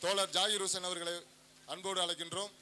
தோழர் ஜாகிர் ஹுசன் அவர்களை அன்போடு அழைக்கின்றோம்.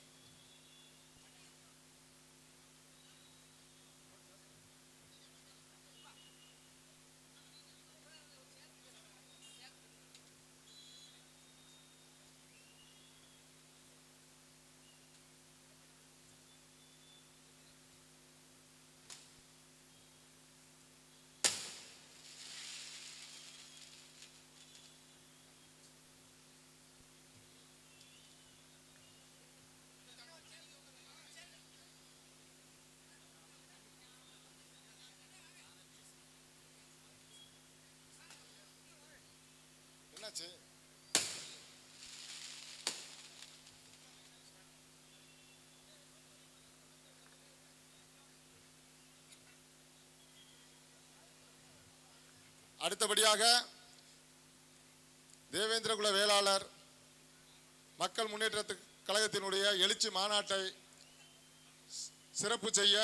என்னாச்சு அடுத்தபடியாக தேவேந்திரகுல வேளாளர் மக்கள் முன்னேற்ற கழகத்தினுடைய எழுச்சி மாநாட்டை சிறப்பு செய்ய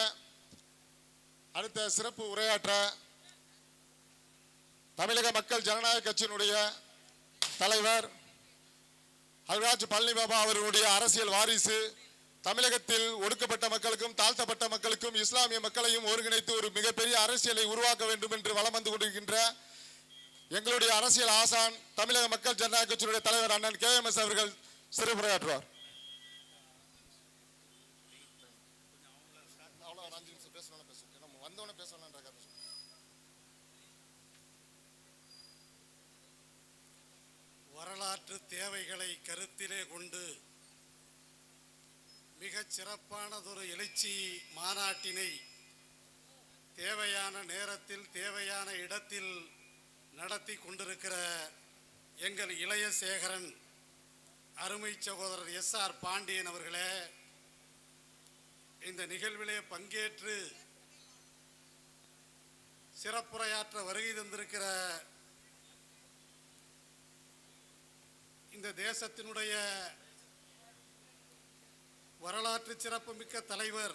அடுத்த சிறப்பு உரையாற்ற தமிழக மக்கள் ஜனநாயக கட்சியினுடைய தலைவர் அல்ராஜ் பழனிபாபா அவர்களுடைய அரசியல் வாரிசு தமிழகத்தில் ஒடுக்கப்பட்ட மக்களுக்கும் தாழ்த்தப்பட்ட மக்களுக்கும் இஸ்லாமிய மக்களையும் ஒருங்கிணைத்து ஒரு மிகப்பெரிய அரசியலை உருவாக்க வேண்டும் என்று வளம் வந்து கொண்டிருக்கின்ற எங்களுடைய அரசியல் ஆசான் தமிழக மக்கள் ஜனநாயக கட்சியினுடைய தலைவர் அண்ணன் கே எம் எஸ் அவர்கள் சிறப்புரையாற்றுவார். வரலாற்று தேவைகளை கருத்திலே கொண்டு மிகச் சிறப்பானதொரு எழுச்சி மாநாட்டினை தேவையான நேரத்தில் தேவையான இடத்தில் நடத்தி கொண்டிருக்கிற எங்கள் இளைய சேகரன் அருமை சகோதரர் எஸ் ஆர் பாண்டியன் அவர்களே இந்த நிகழ்விலே பங்கேற்று சிறப்புரையாற்ற வருகை தந்திருக்கிற இந்த தேசத்தினுடைய வரலாற்று சிறப்புமிக்க தலைவர்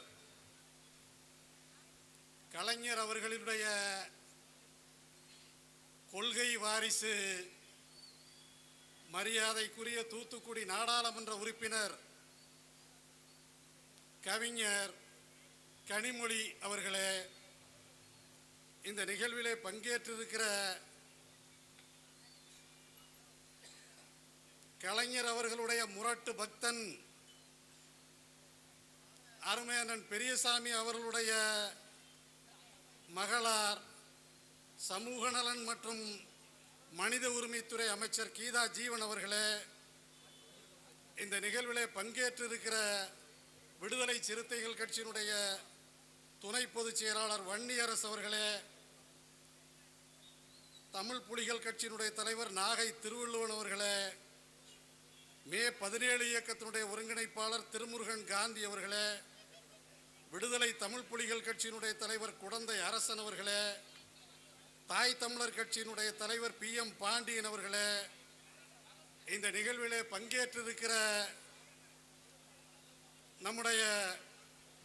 கலைஞர் அவர்களினுடைய கொள்கை வாரிசு மரியாதைக்குரிய தூத்துக்குடி நாடாளுமன்ற உறுப்பினர் கவிஞர் கனிமொழி அவர்களே இந்த நிகழ்விலே பங்கேற்றிருக்கிற கலைஞர் அவர்களுடைய முரட்டு பக்தன் அருமையண்ணன் பெரியசாமி அவர்களுடைய மகளார் சமூக நலன் மற்றும் மனித உரிமைத்துறை அமைச்சர் கீதா ஜீவன் அவர்களே இந்த நிகழ்விலே பங்கேற்றிருக்கிற விடுதலை சிறுத்தைகள் கட்சியினுடைய துணை பொதுச் செயலாளர் வன்னியரசு அவர்களே தமிழ் புலிகள் கட்சியினுடைய தலைவர் நாகை திருவள்ளுவன் அவர்களே மே பதினேழு இயக்கத்தினுடைய ஒருங்கிணைப்பாளர் திருமுருகன் காந்தி அவர்களே விடுதலை தமிழ் புலிகள் கட்சியினுடைய தலைவர் குடந்தை அரசன் அவர்களே தாய் தமிழர் கட்சியினுடைய தலைவர் பி எம் பாண்டியன் அவர்களே இந்த நிகழ்விலே பங்கேற்றிருக்கிற நம்முடைய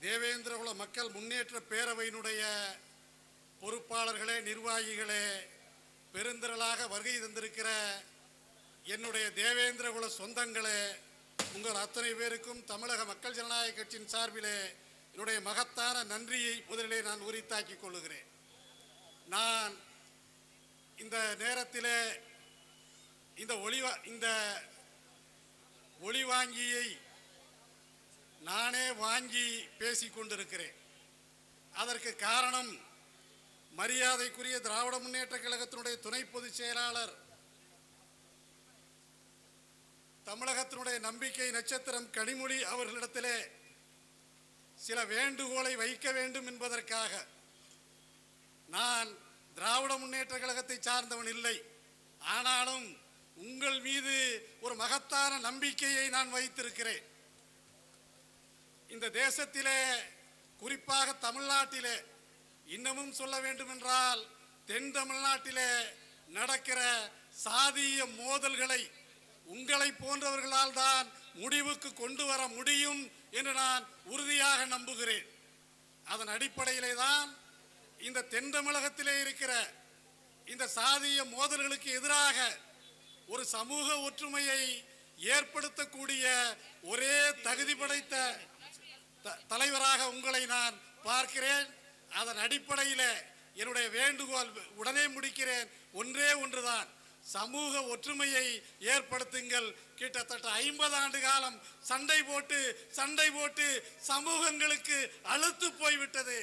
தேவேந்திரகுல மக்கள் முன்னேற்ற பேரவையினுடைய பொறுப்பாளர்களே நிர்வாகிகளே பெருந்திரளாக வருகை தந்திருக்கிற என்னுடைய தேவேந்திரகுல சொந்தங்களே உங்கள் அத்தனை பேருக்கும் தமிழக மக்கள் ஜனநாயக கட்சியின் சார்பிலே என்னுடைய மகத்தான நன்றியை முதலிலே நான் உரித்தாக்கிக் கொள்ளுகிறேன். நான் இந்த நேரத்திலே இந்த ஒளிவா இந்த ஒளிவாங்கியை நானே வாங்கி பேசி கொண்டிருக்கிறேன். அதற்கு காரணம் மரியாதைக்குரிய திராவிட முன்னேற்ற கழகத்தினுடைய துணை பொதுச் செயலாளர் தமிழகத்தினுடைய நம்பிக்கை நட்சத்திரம் கனிமொழி அவர்களிடத்திலே சில வேண்டுகோளை வைக்க வேண்டும் என்பதற்காக நான் திராவிட முன்னேற்ற கழகத்தை சார்ந்தவன் இல்லை. ஆனாலும் உங்கள் மீது ஒரு மகத்தான நம்பிக்கையை நான் வைத்திருக்கிறேன். இந்த தேசத்திலே குறிப்பாக தமிழ்நாட்டிலே இன்னமும் சொல்ல வேண்டுமென்றால் தென் தமிழ்நாட்டிலே நடக்கிற சாதிய மோதல்களை உங்களை போன்றவர்களால் தான் முடிவுக்கு கொண்டு வர முடியும் என்று நான் உறுதியாக நம்புகிறேன். அதன் அடிப்படையிலே தான் இந்த தென் தமிழகத்திலே இருக்கிற இந்த சாதிய மோதல்களுக்கு எதிராக ஒரு சமூக ஒற்றுமையை ஏற்படுத்தக்கூடிய ஒரே தகுதி படைத்த த- தலைவராக உங்களை நான் பார்க்கிறேன். அதன் அடிப்படையில் என்னுடைய வேண்டுகோள் உடனே முடிக்கிறேன். ஒன்றே ஒன்றுதான். சமூக ஒற்றுமையை ஏற்படுத்துங்கள். கிட்டத்தட்ட ஐம்பது ஆண்டு காலம் சண்டை போட்டு சண்டை போட்டு சமூகங்களுக்கு அழுத்து போய்விட்டது.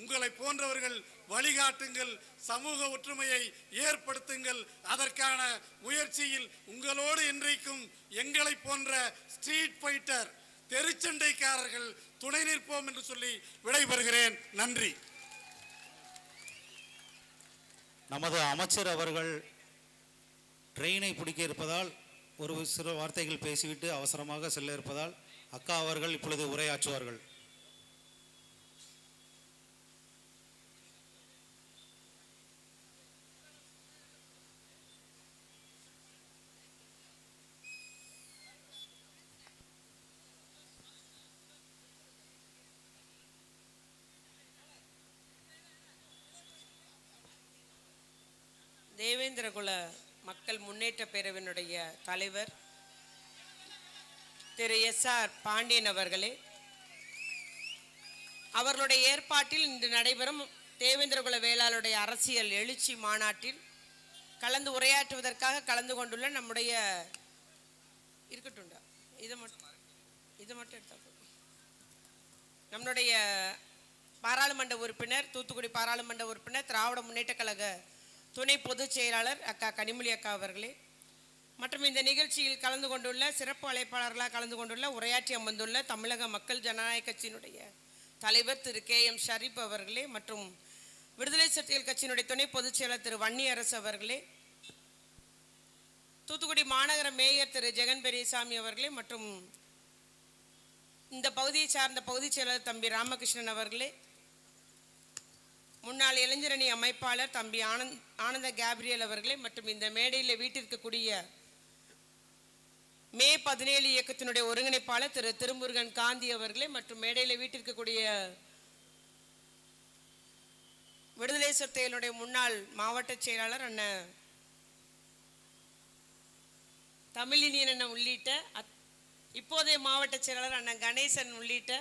உங்களை போன்றவர்கள் வழிகாட்டுங்கள் சமூக ஒற்றுமையை ஏற்படுத்துங்கள். அதற்கான முயற்சியில் உங்களோடு இன்றைக்கும் எங்களை போன்ற ஸ்ட்ரீட் ஃபைட்டர் தெருச்சண்டைக்காரர்கள் துணை நிற்போம் என்று சொல்லி விடைபெறுகிறேன். நன்றி. நமது அமைச்சர் அவர்கள் ட்ரெயினை பிடிக்க இருப்பதால் ஒரு சில வார்த்தைகள் பேசிவிட்டு அவசரமாக செல்ல இருப்பதால் அக்கா அவர்கள் இப்பொழுது உரையாற்றுவார்கள். தேவேந்திரகுல மக்கள் முன்னேற்ற பேரவையினுடைய தலைவர் திரு எஸ் ஆர் பாண்டியன் அவர்களே அவர்களுடைய ஏற்பாட்டில் இன்று நடைபெறும் தேவேந்திரகுல வேளாளுடைய அரசியல் எழுச்சி மாநாட்டில் கலந்து உரையாற்றுவதற்காக கலந்து கொண்டுள்ள நம்முடைய இருக்கட்டும்டா இதை மட்டும் இதை மட்டும் எடுத்தா போதும். நம்மளுடைய பாராளுமன்ற உறுப்பினர் தூத்துக்குடி பாராளுமன்ற உறுப்பினர் திராவிட முன்னேற்ற கழக துணை பொதுச் செயலாளர் அக்கா கனிமொழி அக்கா அவர்களே. மற்றும் இந்த நிகழ்ச்சியில் கலந்து கொண்டுள்ள சிறப்பு அழைப்பாளர்களாக கலந்து கொண்டுள்ள உரையாற்றி அமர்ந்துள்ள தமிழக மக்கள் ஜனநாயக கட்சியினுடைய தலைவர் திரு கே எம் ஷரீப் அவர்களே மற்றும் விடுதலை சிறுத்தைகள் கட்சியினுடைய துணை பொதுச் செயலர் திரு வன்னியரசு அவர்களே. தூத்துக்குடி மாநகர மேயர் திரு ஜெகன் பெரியசாமி அவர்களே மற்றும் இந்த பகுதியை சார்ந்த பகுதிச் செயலர் தம்பி ராமகிருஷ்ணன் அவர்களே. முன்னாள் இளைஞரணி அமைப்பாளர் தம்பி ஆனந்த் ஆனந்த கேப்ரியல் அவர்களே மற்றும் இந்த மேடையில் வீட்டிற்கக்கூடிய மே பதினேழு இயக்கத்தினுடைய ஒருங்கிணைப்பாளர் திரு திருமுருகன் காந்தி அவர்களே மற்றும் மேடையில் வீட்டிற்கக்கூடிய விடுதலை சிறுத்தைகளுடைய முன்னாள் மாவட்ட செயலாளர் அண்ணன் தமிழினியன் அண்ணன் உள்ளிட்ட அத்- இப்போதைய மாவட்ட செயலாளர் அண்ணன் கணேசன் உள்ளிட்ட